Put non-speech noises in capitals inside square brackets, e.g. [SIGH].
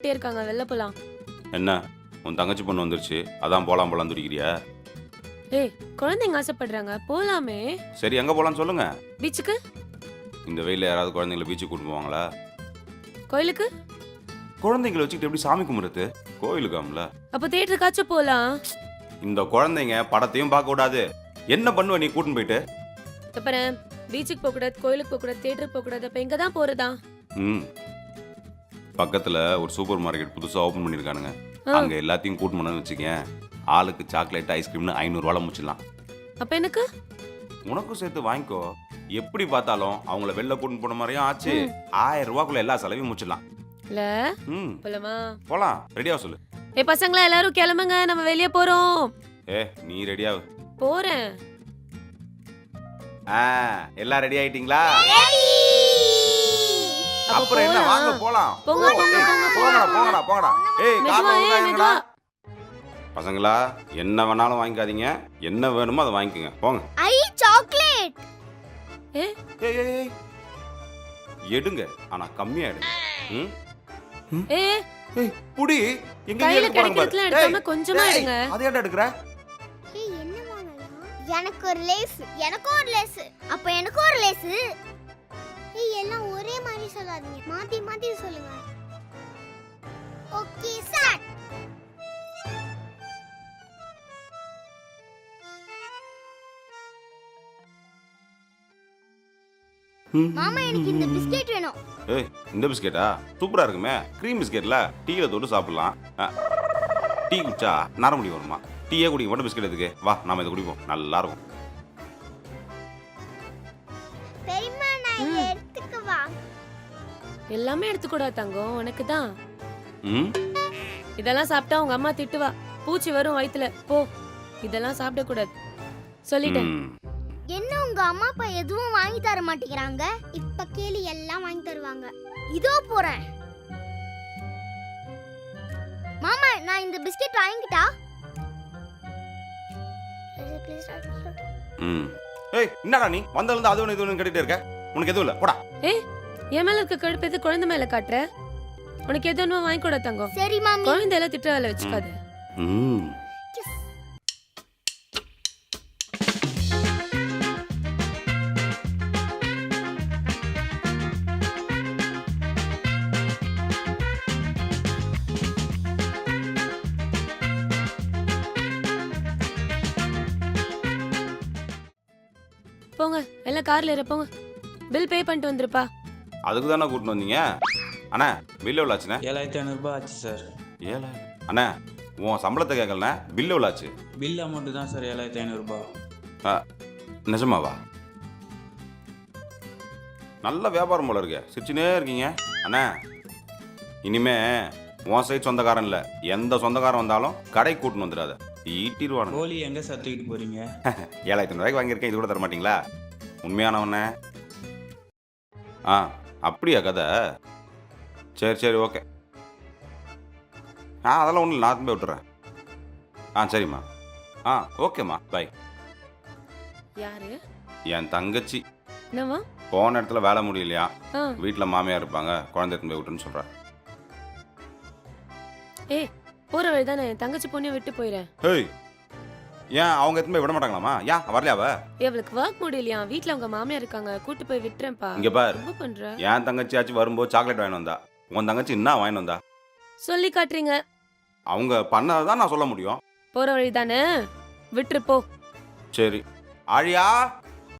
கூப்பிட்டே இருக்காங்க. வெளில போலாம். என்ன? உன் தங்கச்சி பொண்ணு வந்துருச்சு. அதான் போலாம் போலாம் துடிக்கிறியா ஏய் குழந்தைங்க ஆசைப்படுறாங்க. போலாமே. சரி எங்க போலாம்னு சொல்லுங்க. பீச்சுக்கு? இந்த வெயில யாராவது குழந்தைங்கள பீச்சுக்கு கூட்டு போவாங்களா? கோயிலுக்கு? குழந்தைங்களை வச்சுக்கிட்டு எப்படி சாமி கும்பிடுறது? கோயிலுக்காம்ல அப்ப தேட்டருக்காச்சும் போலாம். இந்த குழந்தைங்க படத்தையும் பார்க்க கூடாது. என்ன பண்ணுவ நீ கூட்டின்னு போயிட்டு? அப்புறம் பீச்சுக்கு போக கூடாது கோயிலுக்கு போக கூடாது தேட்டருக்கு போக கூடாது அப்ப எங்க தான் போறதா? ம். பக்கத்துல ஒரு சூப்பர் மார்க்கெட் புதுசா ஓபன் பண்ணிருக்கானுங்க ஆ. அங்க எல்லாத்தையும் கூட்டு போனோம்னு வச்சுக்கேன் ஆளுக்கு சாக்லேட் ஐஸ்கிரீம்னு ஐநூறுவால முடிச்சிடலாம். அப்ப எனக்கு? உனக்கும் சேர்த்து வாங்கிக்கோ. எப்படி பார்த்தாலும் அவங்கள வெளில கூட்டின்னு போன மாதிரியும் ஆச்சு. ஆயிரம் ரூபாக்குள்ள எல்லா செலவையும் முடிச்சிடலாம். இல்ல? ம். போலாமா? போலாம். ரெடியா சொல்லு. ஏ பசங்களா எல்லாரும் கிளம்புங்க. நம்ம வெளிய போறோம். ஏ நீ ரெடியா போறேன். ஆ எல்லாம் ரெடி ஆயிட்டீங்களா? அப்புறம் என்ன. வாங்க போலாம். போங்கடா போங்கடா போங்கடா. ஏய் மெதுவா பசங்களா என்ன வேணாலும் வாங்கிக்காதீங்க. என்ன வேணுமோ அதை வாங்கிக்கோங்க. போங்க. ஐ சாக்லேட். ஏ? ஏய் ஏய், ஏய். எடுங்க. ஆனா கம்மியா எடுங்க ம்? ஏய் புடி. எங்க கையில. கிடைக்கிறதுல எடுக்காம கொஞ்சமா எடுங்க. அதை ஏன்டா எடுக்கிற? ஏய் என்ன வாங்கலாம் எனக்கு ஒரு லேஸ் எனக்கு ஒரு லேஸ் அப்ப எனக்கு ஒரு லேஸ் சொல்லாதீங்க மாத்தி மாத்தி சொல்லுங்க. Okay sir. மாமா எனக்கு இந்த பிஸ்கெட் வேணும். ஏய் இந்த பிஸ்கெட்டா? சூப்பரா இருக்குமே. க்ரீம் பிஸ்கெட்ல டீல தொட்டு சாப்பிடலாம். டீ குடிச்சா நரமுடி வருமா? டீயே குடிக்க மட்டும் பிஸ்கெட் எதுக்கு? வா நாம இதை குடிப்போம். நல்லா இருக்கும். எல்லாமே எடுத்துக்கூடாது தங்கம். உனக்கு தான். ம்? இதெல்லாம் சாப்பிட்டா உங்க அம்மா திட்டுவா. பூச்சி வரும் வயித்துல. போ. இதெல்லாம் சாப்பிடக்கூடாது. சொல்லிட்டேன். ம். என்ன உங்க அம்மா அப்பா எதுவும் வாங்கி தர மாட்டேங்கிறாங்க? இப்ப கேளு எல்லாம் வாங்கி தருவாங்க. இதோ போறேன். மாமா நான் இந்த பிஸ்கெட் வாங்கிட்டா? ம். ஏய் என்னடா நீ? வந்ததுல அது ஒன்று இது ஒன்று கேட்டுட்டே இருக்க? உனக்கு எதுவும் இல்லை? போடா. ஏய் என் மேல இருக்க கடுப்பு எது குழந்தை மேல காட்டுற? உனக்கு எது ஒண்ணுமா வாங்கி கூட தங்கம். சரி மாமி. குழந்தை எல்லாம் திட்ட வேலை வச்சுக்காது. ம். போங்க எல்லாம் கார்ல ஏற போங்க. பில் பே பண்ணிட்டு வந்துருப்பா அதுக்கு தானே கூட்டின்னு வந்தீங்க? அண்ணா பில்லு எவ்வளோ ஆச்சுண்ணே? ஏழாயிரத்தி ஐநூறுரூபா ஆச்சு சார். ஏழை அண்ணா உன் சம்பளத்தை கேட்கலண்ணே பில்லு எவ்வளோ ஆச்சு? பில் அமௌண்ட்டு தான் சார் ஏழாயிரத்தி ஐநூறுரூபா ஆ, நிஜமாவா? நல்ல வியாபாரம் போல இருக்கு சிரிச்சுனே இருக்கீங்க. அண்ணா இனிமே உன் சைடு சொந்தக்காரன் இல்லை எந்த சொந்தக்காரன் வந்தாலும் கடை கூட்டின்னு வந்துடாத ஈட்டிடுவானுங்க. கோழி எங்கே சார் தூக்கிட்டு போகிறீங்க [LAUGHS] ஏழாயிரத்தி ரூபாய்க்கு வாங்கியிருக்கேன் இது கூட தர மாட்டீங்களா உண்மையானவண்ணே ஆ அப்படியா கதை? சரி சரி ஓகே. ஆ அதெல்லாம் ஒன்றும் நான் போய் விட்டுறேன். ஆ சரிம்மா. ஆ ஓகேம்மா பை யாரு? என் தங்கச்சி. என்னவா போன இடத்துல வேலை முடியலையா? ஆ. வீட்டில் மாமியார் இருப்பாங்க குழந்தை எடுத்துன்னு போய் விட்டுன்னு சொல்கிறேன் ஏய் போற வழி தானே என் தங்கச்சி பொண்ணை விட்டு போயிறேன். ஹேய் ஏன் அவங்க எடுத்துன்னு போய் விட மாட்டாங்களாமா ஏன் வரலையா அவ? இவளுக்கு ஒர்க் முடியலையா? வீட்ல அவங்க மாமியார் இருக்காங்க கூட்டு போய் விட்டுறேன்ப்பா. இங்கே பார். ரொம்ப பண்ற? என் தங்கச்சியாச்சும் வரும்போது சாக்லேட் வாங்கிட்டு வந்தா. உன் தங்கச்சி என்ன வாங்கிட்டு வந்தா? சொல்லி காட்டுறீங்க. அவங்க பண்ணதை தான் நான் சொல்ல முடியும். போற வழி தானே விட்டுரு போ. சரி. ஆழியா?